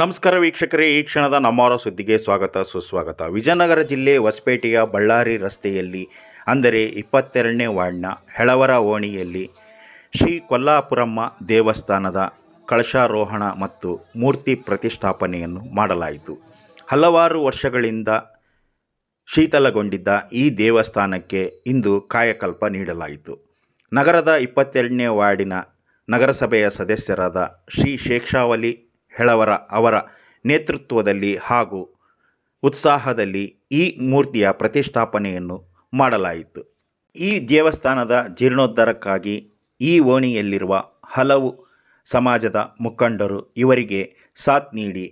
ನಮಸ್ಕಾರ ವೀಕ್ಷಕರೇ, ಈ ಕ್ಷಣದ ನಮ್ಮವರ ಸುದ್ದಿಗೆ ಸ್ವಾಗತ, ಸುಸ್ವಾಗತ. ವಿಜಯನಗರ ಜಿಲ್ಲೆ ಹೊಸಪೇಟೆಯ ಬಳ್ಳಾರಿ ರಸ್ತೆಯಲ್ಲಿ, ಅಂದರೆ ಇಪ್ಪತ್ತೆರಡನೇ ವಾರ್ಡ್ನ ಹೆಳವರ ಓಣಿಯಲ್ಲಿ, ಶ್ರೀ ಕೊಲ್ಲಾಪುರಮ್ಮ ದೇವಸ್ಥಾನದ ಕಳಶಾರೋಹಣ ಮತ್ತು ಮೂರ್ತಿ ಪ್ರತಿಷ್ಠಾಪನೆಯನ್ನು ಮಾಡಲಾಯಿತು. ಹಲವಾರು ವರ್ಷಗಳಿಂದ ಶೀತಲಗೊಂಡಿದ್ದ ಈ ದೇವಸ್ಥಾನಕ್ಕೆ ಇಂದು ಕಾಯಕಲ್ಪ ನೀಡಲಾಯಿತು. ನಗರದ ಇಪ್ಪತ್ತೆರಡನೇ ವಾರ್ಡಿನ ನಗರಸಭೆಯ ಸದಸ್ಯರಾದ ಶ್ರೀ ಶೇಷಾವಲಿ ಹೆಳವರ ಅವರ ನೇತೃತ್ವದಲ್ಲಿ ಹಾಗೂ ಉತ್ಸಾಹದಲ್ಲಿ ಈ ಮೂರ್ತಿಯ ಪ್ರತಿಷ್ಠಾಪನೆಯನ್ನು ಮಾಡಲಾಯಿತು. ಈ ದೇವಸ್ಥಾನದ ಜೀರ್ಣೋದ್ಧಾರಕ್ಕಾಗಿ ಈ ಓಣಿಯಲ್ಲಿರುವ ಹಲವು ಸಮಾಜದ ಮುಖಂಡರು ಇವರಿಗೆ ಸಾಥ್ ನೀಡಿ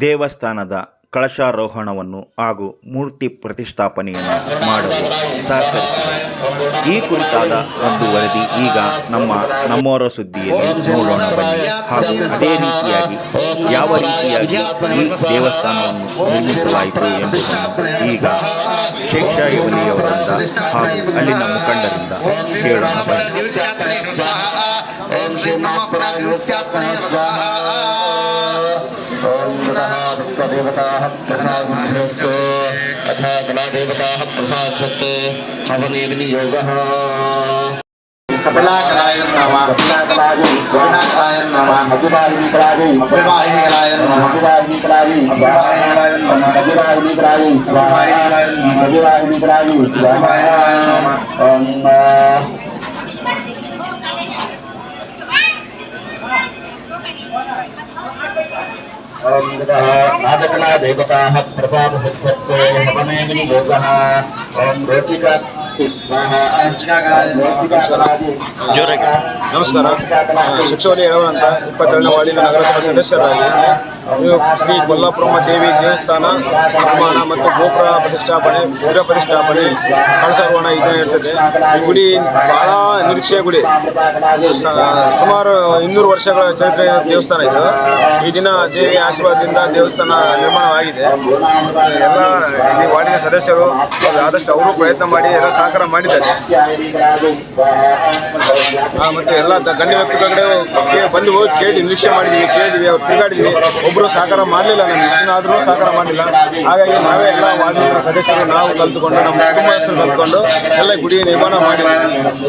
ದೇವಸ್ಥಾನದ ಕಳಶಾರೋಹಣವನ್ನು ಹಾಗೂ ಮೂರ್ತಿ ಪ್ರತಿಷ್ಠಾಪನೆಯನ್ನು ಮಾಡಲು ಸಹಕರಿಸಿದೆ. ಈ ಕುರಿತಾದ ಒಂದು ವರದಿ ಈಗ ನಮ್ಮ ನಮ್ಮೋರ ಸುದ್ದಿಯಲ್ಲಿ ನೋಡೋಣ ಬನ್ನಿ. ಹಾಗೂ ಅದೇ ರೀತಿಯಾಗಿ ಯಾವ ರೀತಿಯಾಗಿ ಈ ದೇವಸ್ಥಾನವನ್ನು ನಿರ್ಮಿಸಲಾಯಿತು ಎಂಬುದನ್ನು ಈಗ ಶೇಕ್ಷಾಯಿ ಅವರಿಂದ ಹಾಗೂ ಅಲ್ಲಿನ ಮುಖಂಡರಿಂದ ಹೇಳೋಣ ಬನ್ನಿ. देवताः पुष्पदेवताः प्रसादभक्तो तथा कलादेवताः प्रसादभक्तो हवनेऽग्नियोगः कपलाकलाय नमः कपलाकलाय वर्णाकलाय नमः मधुवाहिनीकलाय मधुवाहिनीकलाय नमः मधुवाहिनीकलाय मधुवाहिनीकलाय नमः मधुवाहिनीकलाय मधुवाहिनीकलाय मधुवाहिनीकलाय नमः ఓం రాజకళా దేవతా ప్రసాద సత్యత్వే హవనేమి యోగ ನಮಸ್ಕಾರ. ಶಿಕ್ಷವಲಿ ಹೇಳುವಂತ ಇಪ್ಪತ್ತೆರಡನೇ ವಾರ್ಡಿನ ನಗರಸಭಾ ಸದಸ್ಯರಾಗಿ ಶ್ರೀ ಕೊಲ್ಲಾಪುರಮ್ಮ ದೇವಿ ದೇವಸ್ಥಾನ ನಿರ್ಮಾಣ ಮತ್ತು ಗೋಪುರ ಪ್ರತಿಷ್ಠಾಪನೆ ಗೃಹ ಪ್ರತಿಷ್ಠಾಪನೆ ಕಳಸಾರೋಣ ಇದು ಇರ್ತದೆ ಈ ಗುಡಿ ಬಹಳ ನಿರೀಕ್ಷೆಯ ಗುಡಿ. ಸುಮಾರು ಇನ್ನೂರು ವರ್ಷಗಳ ಚರಿತ್ರೆ ದೇವಸ್ಥಾನ ಇದು. ಈ ದಿನ ದೇವಿ ಆಶೀರ್ವಾದದಿಂದ ದೇವಸ್ಥಾನ ನಿರ್ಮಾಣವಾಗಿದೆ. ಎಲ್ಲ ವಾರ್ಡಿನ ಸದಸ್ಯರು ಆದಷ್ಟು ಅವರು ಪ್ರಯತ್ನ ಮಾಡಿ ಎಲ್ಲ ಸಹಕಾರ ಮಾಡಿದ್ದಾರೆ. ಮತ್ತೆ ಎಲ್ಲ ಗಣ್ಯ ವ್ಯಕ್ತಿಗಳ ಕಡೆ ಬಂದು ಹೋಗಿ ಕೇಳಿ ನಿರೀಕ್ಷೆ ಮಾಡಿದ್ವಿ ಕೇಳಿದ್ವಿ ಅವ್ರು ತಿರುಗಾಡಿದ್ವಿ. ಒಬ್ರು ಸಹಕಾರ ಮಾಡಲಿಲ್ಲ ನಮ್ಗೆ ಸಹಕಾರ ಮಾಡಲಿಲ್ಲ. ಹಾಗಾಗಿ ನಾವೇ ಎಲ್ಲ ವಾರ್ಡಿನ ಸದಸ್ಯರು ನಾವು ಕಲ್ತುಕೊಂಡು ನಮ್ಮ ಕುಟುಂಬಸ್ಥರು ಕಲ್ತ್ಕೊಂಡು ಎಲ್ಲ ಗುಡಿ ನಿರ್ಮಾಣ ಮಾಡಿದ್ವಿ.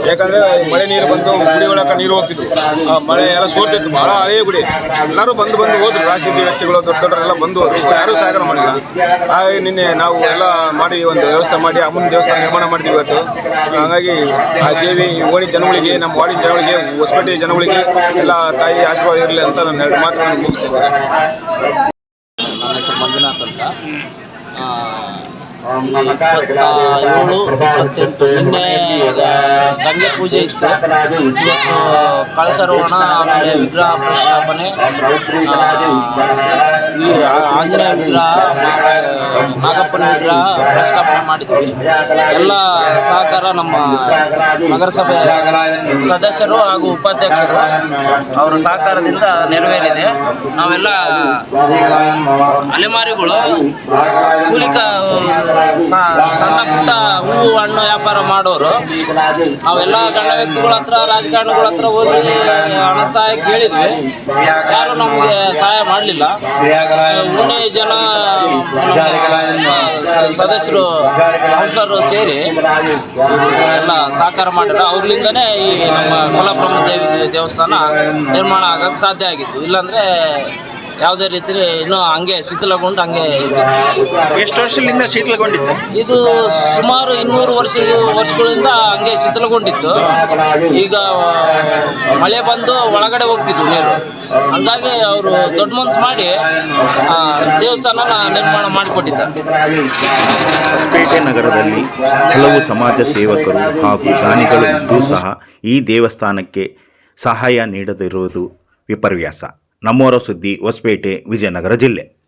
ಯಾಕಂದ್ರೆ ಮಳೆ ನೀರು ಬಂದು ಗುಡಿ ಒಳಗೆ ನೀರು ಹೋಗ್ತಿದ್ವು. ಆ, ಮಳೆ ಎಲ್ಲ ಸೋರ್ತಿತ್ತು ಬಹಳ ಅದೇ ಗುಡಿ. ಎಲ್ಲರೂ ಬಂದು ಬಂದು ಹೋದ್ರು ರಾಜಕೀಯ ವ್ಯಕ್ತಿಗಳು ದೊಡ್ಡ ದೊಡ್ಡರೆಲ್ಲ ಬಂದು ಹೋದ್ರು. ಯಾರು ಸಹಕಾರ ಮಾಡಿಲ್ಲ. ಹಾಗಾಗಿ ನಿನ್ನೆ ನಾವು ಎಲ್ಲ ಮಾಡಿ ಒಂದು ವ್ಯವಸ್ಥೆ ಮಾಡಿ ಅಮ್ಮನ ದೇವಸ್ಥಾನ ನಿರ್ಮಾಣ ಮಾಡಿದ್ವಿ ಇವತ್ತು ಹಾಗಾಗಿ ಆ ದೇವಿ ಓಣಿ ಜನಗಳಿಗೆ, ನಮ್ಮ ವಾಡಿ ಜನಗಳಿಗೆ, ಹೊಸಪೇಟೆ ಜನಗಳಿಗೆ ಎಲ್ಲ ತಾಯಿ ಆಶೀರ್ವಾದ ಇರಲಿ ಅಂತ ನಾನು ಎರಡು ನಾನು ಮುಗಿಸ್ತೇನೆ. ನನ್ನ ಹೆಸರು ಮಂಜುನಾಥ್ ಅಂತ. ಏಳು ಇಪ್ಪತ್ತೆಂಟು, ನಿನ್ನೆ ಗಂಗೆ ಪೂಜೆ ಇತ್ತು. ಇವತ್ತು ಕಳಸಾರೋಹಣ, ಆಮೇಲೆ ವಿಗ್ರಹ ಪ್ರಸ್ಥಾಪನೆ ಈ ಆಂಜನೇಯ ವಿಗ್ರಹ ನಾಗಪ್ಪನ ವಿಗ್ರಹ ಪ್ರತಿಷ್ಠಾಪನೆ ಮಾಡಿದ್ವಿ ಎಲ್ಲ ಸಹಕಾರ ನಮ್ಮ ನಗರಸಭೆ ಸದಸ್ಯರು ಹಾಗೂ ಉಪಾಧ್ಯಕ್ಷರು ಅವರ ಸಹಕಾರದಿಂದ ನೆರವೇರಿದೆ. ನಾವೆಲ್ಲ ಅಲೆಮಾರಿಗಳು, ಕೂಲಿಕ ಸಣ್ಣ ಪುಟ್ಟ ಹೂವು, ಹಣ್ಣು ವ್ಯಾಪಾರ ಮಾಡೋರು, ನಾವೆಲ್ಲ ಗಣ್ಯ ವ್ಯಕ್ತಿಗಳ ಹತ್ರ, ರಾಜಕಾರಣಿಗಳ ಹತ್ರ ಹೋಗಿ ಹಣ ಸಹಾಯ ಕೇಳಿದ್ವಿ. ಯಾರು ನಮಗೆ ಸಹಾಯ ಮಾಡಲಿಲ್ಲ. ಮೂನೇ ಜನ ಸದಸ್ಯರು, ಕೌನ್ಸಿಲರು ಸೇರಿ, ಎಲ್ಲ ಸಹಕಾರ ಮಾಡಿದ್ರು ಅವ್ರಲಿಂದನೇ ಈ ನಮ್ಮ ಕೊಲ್ಲಾಪುರಮ್ಮ ದೇವಿ ದೇವಸ್ಥಾನ ನಿರ್ಮಾಣ ಆಗಕ್ಕೆ ಸಾಧ್ಯ ಆಗಿತ್ತು. ಇಲ್ಲಾಂದ್ರೆ ಯಾವುದೇ ರೀತಿ ಇನ್ನೂ ಹಂಗೆ ಶಿಥಿಲಗೊಂಡು ಹಂಗೆ. ಎಷ್ಟು ವರ್ಷದಿಂದ ಶೀತಲಗೊಂಡಿತ್ತು ಇದು ಸುಮಾರು ಇನ್ನೂರು ವರ್ಷ ವರ್ಷಗಳಿಂದ ಹಂಗೆ ಶಿಥಿಲಗೊಂಡಿತ್ತು. ಈಗ ಮಳೆ ಬಂದು ಒಳಗಡೆ ಹೋಗ್ತಿದ್ವು ನೀರು. ಹಂಗಾಗಿ ಅವರು ದೊಡ್ಡ ಮನಸ್ಸು ಮಾಡಿ ಆ, ದೇವಸ್ಥಾನನ ನಿರ್ಮಾಣ ಮಾಡಿಕೊಟ್ಟಿದ್ದಾರೆ. ಹೊಸಪೇಟೆ ನಗರದಲ್ಲಿ ಹಲವು ಸಮಾಜ ಸೇವಕರು ಹಾಗೂ ದಾನಿಗಳು ಇದ್ದೂ ಸಹ ಈ ದೇವಸ್ಥಾನಕ್ಕೆ ಸಹಾಯ ನೀಡದಿರುವುದು ವಿಪರ್ಯಾಸ. ನಮ್ಮವರ ಸುದ್ದಿ ಹೊಸಪೇಟೆ ವಿಜಯನಗರ ಜಿಲ್ಲೆ.